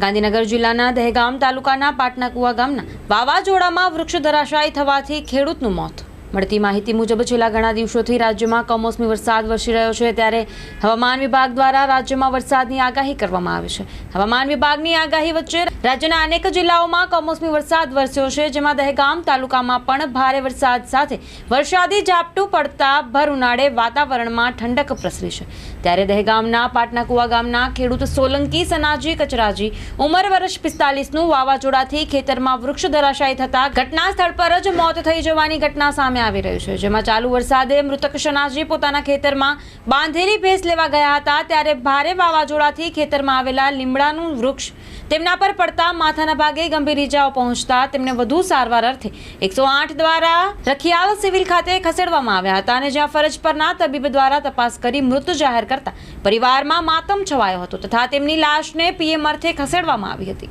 ગાંધીનગર જિલ્લાના દહેગામ તાલુકાના પાટનાકુવા ગામના વાવાઝોડામાં વૃક્ષ ધરાશાયી થવાથી ખેડૂતનું મોત મળતી માહિતી મુજબ છેલ્લા ઘણા દિવસોથી રાજ્યમાં કમોસમી વરસાદ વરસી રહ્યો છે. ત્યારે હવામાન વિભાગ દ્વારા રાજ્યમાં વરસાદની આગાહી કરવામાં આવી છે. હવામાન વિભાગની આગાહી વચ્ચે રાજ્યના અનેક જિલ્લાઓમાં કમોસમી વરસાદ વરસ્યો છે, જેમાં દહેગામ તાલુકામાં પણ ભારે વરસાદ સાથે વરસાદી ઝાપટું પડતા ભર ઉનાળે વાતાવરણમાં ઠંડક પ્રસરી છે. ત્યારે દહેગામના પાટનાકુવા ગામના ખેડૂત સોલંકી સનાજી કચરાજી ઉંમર વર્ષ પિસ્તાલીસનું વાવાઝોડાથી ખેતરમાં વૃક્ષ ધરાશાયી થતા ઘટના સ્થળ પર જ મોત થઈ જવાની ઘટના સામે આવી રહ્યું છે, જેમાં ચાલુ વરસાદે મૃતક શનાજી પોતાના ખેતરમાં બાંધેલી ભેંસ લેવા ગયા હતા, ત્યારે ભારે વાવાઝોડાથી ખેતરમાં આવેલા લીમડાનું વૃક્ષ તેમના પર પડતા માથાના ભાગે ગંભીર ઇજાઓ પહોંચતા તેમને વધુ સારવાર અર્થે એકસો આઠ દ્વારા રખિયાલ સિવિલ ખાતે ખસેડવામાં આવ્યા હતા અને જ્યાં ફરજ પરના તબીબ દ્વારા તપાસ કરી મૃત જાહેર કરતા પરિવારમાં માતમ છવાયો હતો તથા તેમની લાશને પીએમ અર્થે ખસેડવામાં આવી હતી.